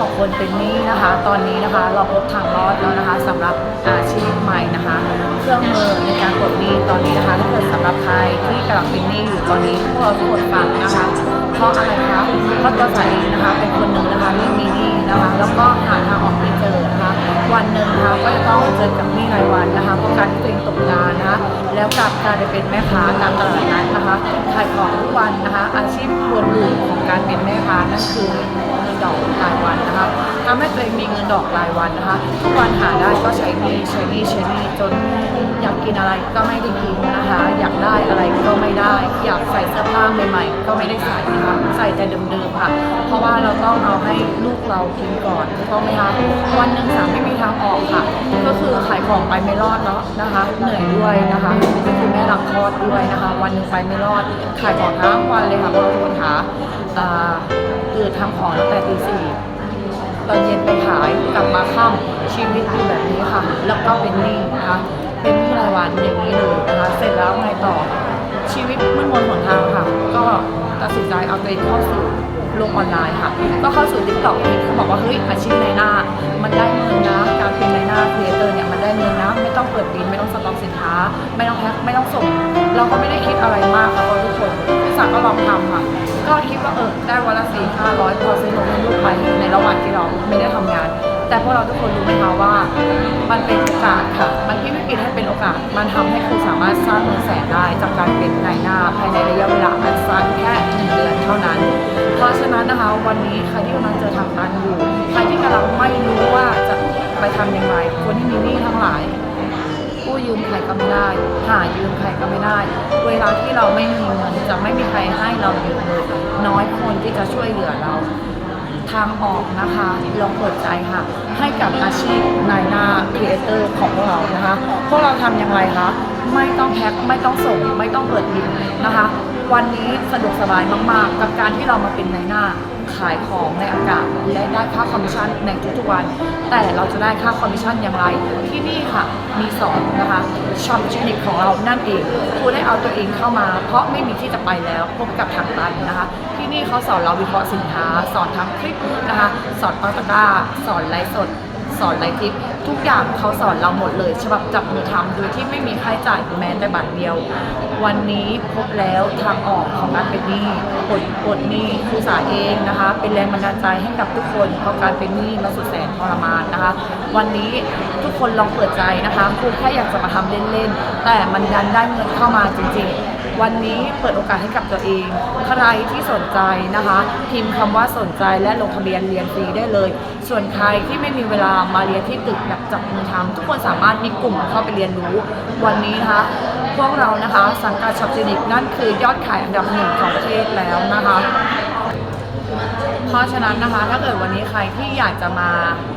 ของคนเป็นหนี้นะคะ ตอนนี้นะคะเราพบทางรอดแล้วนะคะสำหรับอาชีพใหม่นะคะ เครื่องมือในการกดหนี้ตอนนี้นะคะถ้าเกิดสำหรับใครที่กำลังเป็นหนี้อยู่ตอนนี้พวกเราทุกคนฟังนะคะเพราะอะไรคะเพราะตัวสายเองนะคะเป็นคนหนึ่งนะคะที่มีหนี้นะคะ แล้วก็หาทางออกไม่เจอนะคะ วันหนึ่งนะคะก็จะต้องเจอกับหนี้รายวันนะคะเพราะการที่ตัวเองตกงานนะคะ แล้วกลับกลายเป็นแม่ค้าตามตลาดนัดนะคะขายของทุกวันนะคะ อาชีพควรหลูของ การเป็นแม่ค้านั่นคือเงินดอกรายวันนะคะทำให้ตัวเองมีเงินดอกรายวันนะคะ ทุกวันหาได้ก็ใช้นี้ใช้นี้ใช้นี้จนอยากกินอะไรก็ไม่ได้กินนะคะ อยากได้อะไรก็ไม่ได้ อยากใส่เสื้อผ้าใหม่ๆ ก็ไม่ได้ใส่นะคะใส่แต่เดิมๆค่ะ เพราะว่าเราต้องเอาให้ลูกเรากินก่อนถูกต้องไหมคะวันหนึ่งสามไม่มีทางออกค่ะ ก็คือขายของไปไม่รอดเนาะนะคะ เหนื่อยด้วยนะคะก็คือแม่หลังคลอดด้วยนะคะ วันหนึ่งไปไม่รอดขายของทั้งวันเลยค่ะเพราะว่าทุกคนหาอ่าตื่นทำของตั้งแต่ตีสี่ ตอนเย็นไปขายกลับมาค่ำชีวิตอยู่แบบนี้ค่ะ แล้วก็เป็นหนี้นะคะเป็นหนี้รายวันอย่างนี้เลยนะคะเสร็จแล้วไงต่อชีวิตมืดมนหนทางค่ะ ก็ตัดสินใจเอาตัวเองเข้าสู่โลกออนไลน์ค่ะ ก็เข้าสู่ทิกตอกอีกเขาบอกว่าเฮ้ยอาชีพในหน้า มันได้เงินนะการเป็นในหน้าครีเอเตอร์เนี่ยมันได้เงินนะ ไม่ต้องเปิดบินไม่ต้องสต็อกสินค้า ไม่ต้องแพ็คไม่ต้องส่ง เราก็ไม่ได้คิดอะไรมากค่ะาก็ลองทำค่ะ ก็คิดว่าเออได้วันละสี่ห้าร้อยพอซื้อนมให้ลูกไปในระหว่างที่เราไม่ได้ทำงาน แต่พวกเราทุกคนรู้ไหมคะว่า มันเป็นโอกาสค่ะ มันที่วิกฤตให้เป็นโอกาส มันทำให้คุณสามารถสร้างเงินแสนได้จากการเป็นนายหน้าภายในระยะเวลาอันสั้นแค่หนึ่งเดือนเท่านั้น เพราะฉะนั้นนะคะวันนี้ใครที่กำลังเจอทางตันอยู่ ใครที่กำลังไม่รู้ว่าจะไปทำยังไงคนที่มีหนี้ทั้งหลาย ยืมใครก็ไม่ได้ หายืมใครก็ไม่ได้ เวลาที่เราไม่มีเงินจะไม่มีใครให้เรายืมเลยน้อยคนที่จะช่วยเหลือเรา ทางออกนะคะลองเปิดใจค่ะ ให้กับอาชีพนายหน้าครีเอเตอร์ของพวกเรานะคะพวกเราทำอย่างไรคะไม่ต้องแพ็คไม่ต้องส่ง ไม่ต้องเปิดบินนะคะ วันนี้สะดวกสบายมาก ๆ กับการที่เรามาเป็นนายหน้าขายของในอากาศและได้ค่าคอมมิชชั่นในทุกๆวัน แต่เราจะได้ค่าคอมมิชชั่นอย่างไร ที่นี่ค่ะ มีสอนนะคะช็อปจินิกของเรานั่นเองคุณได้เอาตัวเองเข้ามา เพราะไม่มีที่จะไปแล้วพบกับทางตันนะคะ ที่นี่เขาสอนเราวิเคราะห์สินค้า สอนทั้งคลิปนะคะ สอนปังตะก้าสอนไลฟ์สดสอนไลฟ์ทิปทุกอย่างเขาสอนเราหมดเลยฉบับจับมือทำโดยที่ไม่มีค่าใช้จ่ายแม้แต่บาทเดียว วันนี้พบแล้วทางออกของการเป็นหนี้ปลดปลดหนี้ครูสาเองนะคะ เป็นแรงบันดาลใจให้กับทุกคนเพราะการเป็นหนี้มาสุดแสนทรมานนะคะ วันนี้ คนลองเปิดใจนะคะครูแค่อยากจะมาทำเล่นๆ แต่มันดันได้เงินเข้ามาจริงๆ วันนี้เปิดโอกาสให้กับตัวเอง ใครที่สนใจนะคะ พิมพ์คำว่าสนใจและลงทะเบียนเรียนฟรีได้เลย ส่วนใครที่ไม่มีเวลามาเรียนที่ตึกแบบจับมือทำทุกคนสามารถมีกลุ่มเข้าไปเรียนรู้ วันนี้นะคะพวกเรานะคะสังกัดช็อปจินิกนั่นคือยอดขายอันดับหนึ่งของประเทศแล้วนะคะ เพราะฉะนั้นนะคะถ้าเกิดวันนี้ใครที่อยากจะมา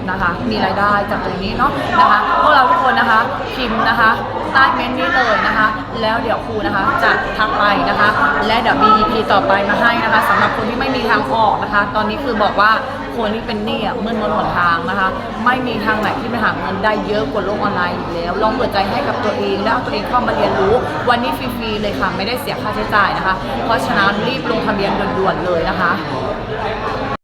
นะคะ มีรายได้จากตรงนี้เนาะนะคะพวกเราทุกคนนะคะพิมพ์นะคะใต้เมนต์นี้เลยนะคะ แล้วเดี๋ยวครูนะคะจะทักไปนะคะ และเดี๋ยวมี EP ต่อไปมาให้นะคะสำหรับคนที่ไม่มีทางออกนะคะ ตอนนี้คือบอกว่าคนที่เป็นหนี้อะมืดมนหนทางนะคะ ไม่มีทางไหนที่ไปหาเงินได้เยอะกว่าโลกออนไลน์อีกแล้ว ลองเปิดใจให้กับตัวเอง แล้วเอาตัวเองเข้ามาเรียนรู้ วันนี้ฟรีๆเลยค่ะ ไม่ได้เสียค่าใช้จ่ายนะคะ เพราะฉะนั้นรีบลงทะเบียนด่วนๆเลยนะคะ